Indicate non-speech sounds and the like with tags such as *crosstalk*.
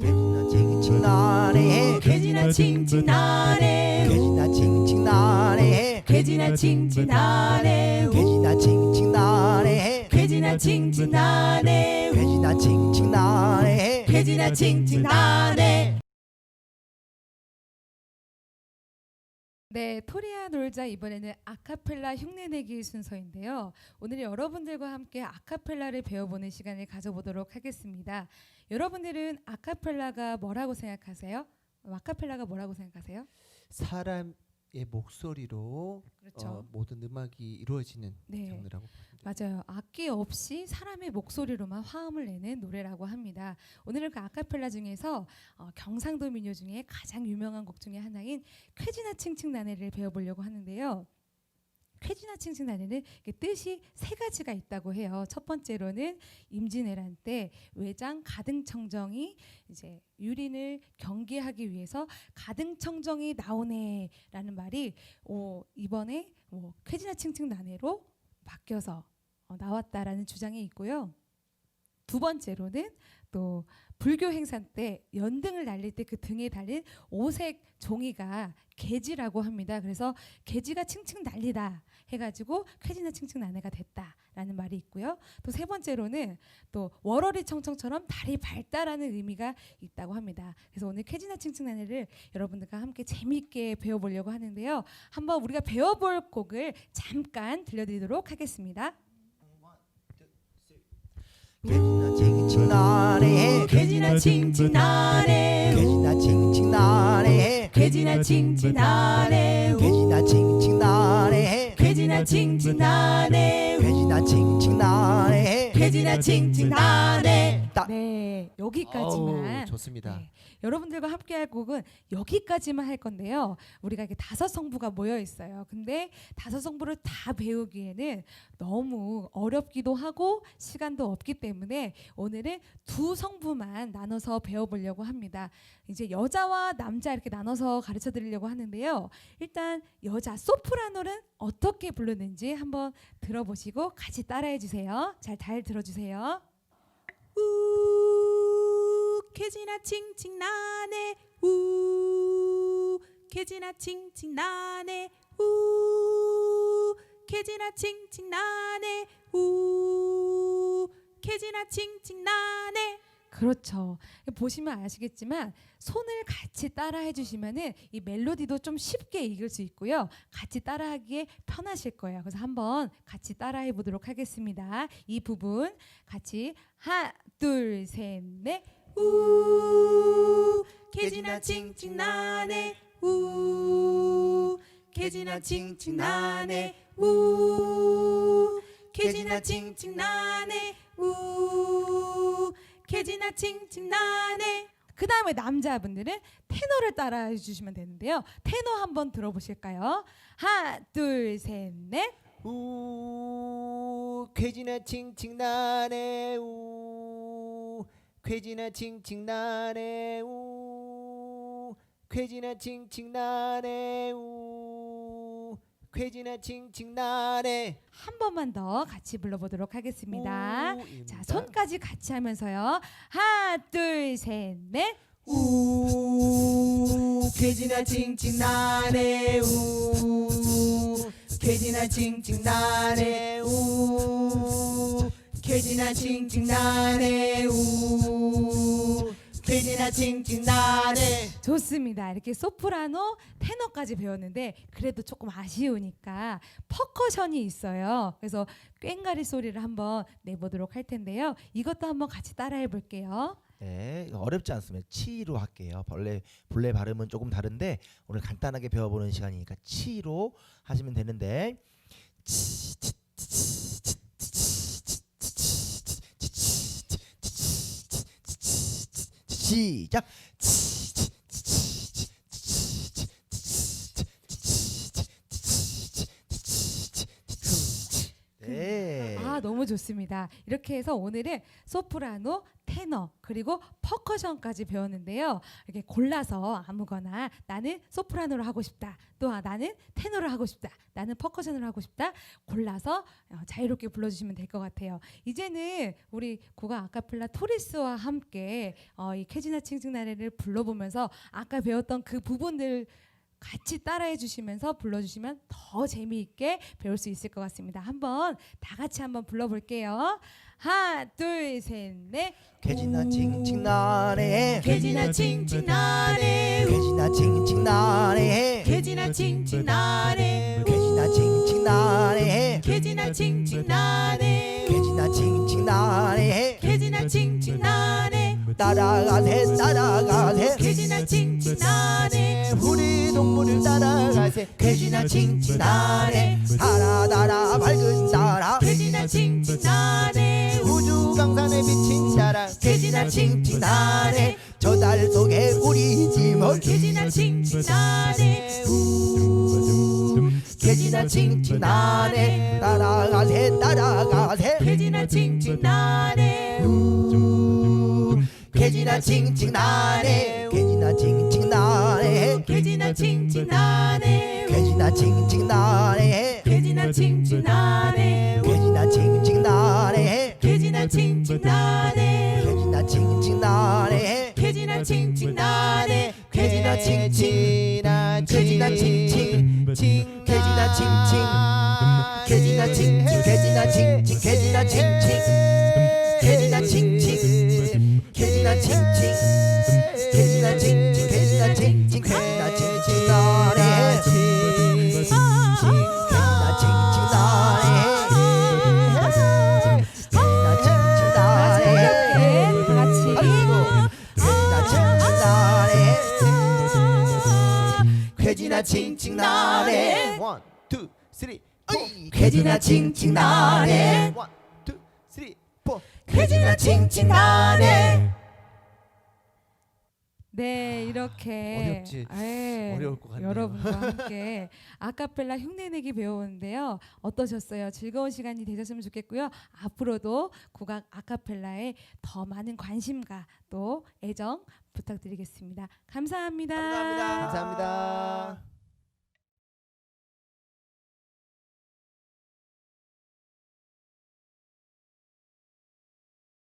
칭칭나네 개지나 칭칭나네. 개지나 칭칭나네. 개지나 칭칭나네. 개지나 칭칭나네. 개지나 칭칭나네. 개지나 칭칭나네. 개지나 칭칭나네. 네, 토리아 놀자 이번에는 아카펠라 흉내내기 순서인데요. 오늘 여러분들과 함께 아카펠라를 배워보는 시간을 가져보도록 하겠습니다. 여러분들은 아카펠라가 뭐라고 생각하세요? 아카펠라가 뭐라고 생각하세요? 사람 의 목소리로 그렇죠. 어, 모든 음악이 이루어지는 네. 장르라고 봅니다. 맞아요. 악기 없이 사람의 목소리로만 화음을 내는 노래라고 합니다. 오늘은 그 아카펠라 중에서 어, 경상도 민요 중에 가장 유명한 곡 중에 하나인 쾌지나 칭칭 나네를 배워보려고 하는데요. 쾌지나 이게 뜻이 세 가지가 있다고 해요. 첫 번째로는 임진왜란 때 외장 가등청정이 이제 유린을 경계하기 위해서 가등청정이 나오네라는 말이 오, 이번에 뭐 쾌지나 칭칭나네로 바뀌어서 어, 나왔다라는 주장이 있고요. 두 번째로는 또 불교 행사 때 연등을 날릴 때 그 등에 달린 오색 종이가 계지라고 합니다. 그래서 계지가 칭칭 난리다 해가지고 쾌지나 칭칭 나네가 됐다라는 말이 있고요. 또 세 번째로는 또 월월이 청청처럼 달이 밝다라는 의미가 있다고 합니다. 그래서 오늘 쾌지나 칭칭 나네를 여러분들과 함께 재미있게 배워보려고 하는데요. 한번 우리가 배워볼 곡을 잠깐 들려드리도록 하겠습니다. 칭칭나네 괴지나 칭칭나네 괜지나 칭칭나네 괜지나 칭칭나네 괜지나 칭칭나네 괜지나 칭칭나네 괜지나 칭칭나네 괜지나 칭칭나네 네, 여기까지만. 어우, 좋습니다. 네, 여러분들과 함께 할 곡은 여기까지만 할 건데요. 우리가 이게 다섯 성부가 모여 있어요. 근데 다섯 성부를 다 배우기에는 너무 어렵기도 하고 시간도 없기 때문에 오늘은 두 성부만 나눠서 배워보려고 합니다. 이제 여자와 남자 이렇게 나눠서 가르쳐 드리려고 하는데요. 일단 여자 소프라노는 어떻게 부르는지 한번 들어보시고 같이 따라해 주세요. 잘 잘 들어주세요. 우 개지나 칭칭 나네 우 개지나 칭칭 나네 우 개지나 칭칭 나네 우 개지나 칭칭 나네 그렇죠. 보시면 아시겠지만 손을 같이 따라해 주시면은 이 멜로디도 좀 쉽게 익을 수 있고요. 같이 따라하기에 편하실 거예요. 그래서 한번 같이 따라해 보도록 하겠습니다. 이 부분 같이 하나, 둘, 셋, 넷. 우 개지나 칭칭 나네 우 개지나 칭칭 나네 우 개지나 칭칭 나네 우 개지나 칭칭 나네 그 다음에 남자분들은 테너를 따라 해 주시면 되는데요. 테너 한번 들어보실까요? 하나, 둘, 셋, 넷. 우 괴지나 칭칭 나네 우 괴지나 칭칭 나네 우 괴지나 칭칭 나네 우 괴지나 칭칭 나네 한 번만 더 같이 불러보도록 하겠습니다. 우입니다. 자, 손까지 같이 하면서요. 하나, 둘, 셋, 넷. 우 개지나 칭칭 나네 우 개지나 칭칭 나네 우 개지나 칭칭 나네 우 개지나 칭칭 나네 좋습니다. 이렇게 소프라노, 테너까지 배웠는데 그래도 조금 아쉬우니까 퍼커션이 있어요. 그래서 꽹가리 소리를 한번 내보도록 할 텐데요. 이것도 한번 같이 따라해 볼게요. 네, 이거 어렵지 않습니다. 치로 할게요. 벌레 본래 발음은 조금 다른데 오늘 간단하게 배워보는 시간이니까 치로 하시면 되는데 치, 치, 치, 치, 치, 치, 치, 치, 치, 치, 시작. 치, 아, 너무 좋습니다. 이렇게 해서 오늘은 소프라노, 테너 그리고 퍼커션까지 배웠는데요. 이렇게 골라서 아무거나 나는 소프라노를 하고 싶다. 또 아, 나는 테너를 하고 싶다. 나는 퍼커션을 하고 싶다. 골라서 어, 자유롭게 불러주시면 될 것 같아요. 이제는 우리 국악 아카펠라 토리스와 함께 어, 이 캐지나 칭칭나래를 불러보면서 아까 배웠던 그 부분들 같이 따라해 주시면서 불러주시면 더 재미있게 배울 수 있을 것 같습니다. 한번 다 같이 한번 불러볼게요. 하나, 둘, 셋, 넷. 괴지나 칭칭나네. 괴지나 칭칭나네. 괴지나 칭칭나네. 괴지나 칭칭나네. 괴지나 칭칭나네. 괴지나 칭칭나네. 괴지나 칭칭나네. 괴지나 칭칭나네. 따라가세 따라가세 괴지나 칭 칭나네. 우리 동물을 따라가세. 괴지나 칭칭나네. 달아 달아 밝은 따라 괴지나 칭칭나네. 우주 강산에 비친 따라. 괴지나 칭칭나네. 저 달 속에 우리 짐을 괴지나 칭칭나네. 괴지나 칭칭나네. 따라가세 따라가세. 괴지나 칭칭나네 괴지나 칭칭 나네 괴지나 칭칭 나네 괴지나 칭칭 나네 괴지나 칭칭 나네 괴지나 칭칭 나네 괴지나 칭칭 나네 괴지나 칭칭 나네 괴지나 칭칭 나네 괴지나 칭칭 나네 괴지나 칭칭 괴지나 괴지나 칭칭 괴지나 칭칭 괴지나 칭칭 괴지나 칭칭 괴지나 칭칭 괴지나 칭칭 나네 원, 투, 쓰리, 포. 괴지나 칭칭 나네 원, 투, 쓰리, 포. 괴지나 칭칭 나네 네, 이렇게 어렵지? 예, 어려울 것 같네요. 여러분과 *laughs* 함께 아카펠라 흉내내기 배우는데요. 어떠셨어요? 즐거운 시간이 되셨으면 좋겠고요. 앞으로도 국악 아카펠라에 더 많은 관심과 또 애정 부탁드리겠습니다. 감사합니다. 감사합니다. 감사합니다.